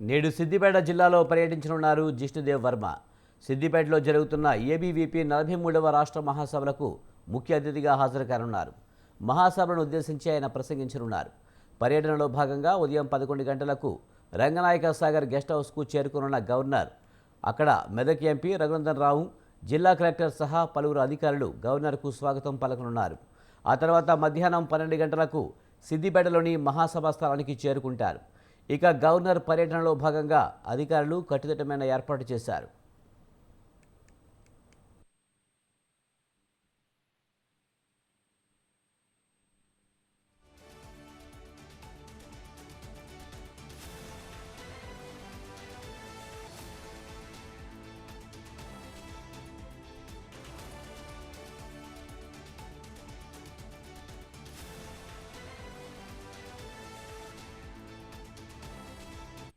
నేడు సిద్దిపేట జిల్లాలో పర్యటించనున్నారు జిష్ణుదేవ్ వర్మ. సిద్దిపేటలో జరుగుతున్న ఏబీవీపీ నలభై మూడవ రాష్ట్ర మహాసభలకు ముఖ్య అతిథిగా హాజరు కానున్నారు మహాసభలను ఉద్దేశించి ఆయన ప్రసంగించనున్నారు. పర్యటనలో భాగంగా ఉదయం పదకొండు గంటలకు రంగనాయక సాగర్ గెస్ట్ హౌస్కు చేరుకునున్న గవర్నర్ అక్కడ మెదక్ ఎంపీ రఘునందన్ రావు జిల్లా కలెక్టర్ సహా పలువురు అధికారులు గవర్నర్కు స్వాగతం పలకనున్నారు. ఆ తర్వాత మధ్యాహ్నం పన్నెండు గంటలకు సిద్దిపేటలోని మహాసభ స్థలానికి చేరుకుంటారు. ఇక గవర్నర్ పర్యటనలో భాగంగా అధికారులు కట్టుదిట్టమైన ఏర్పాటు చేశారు.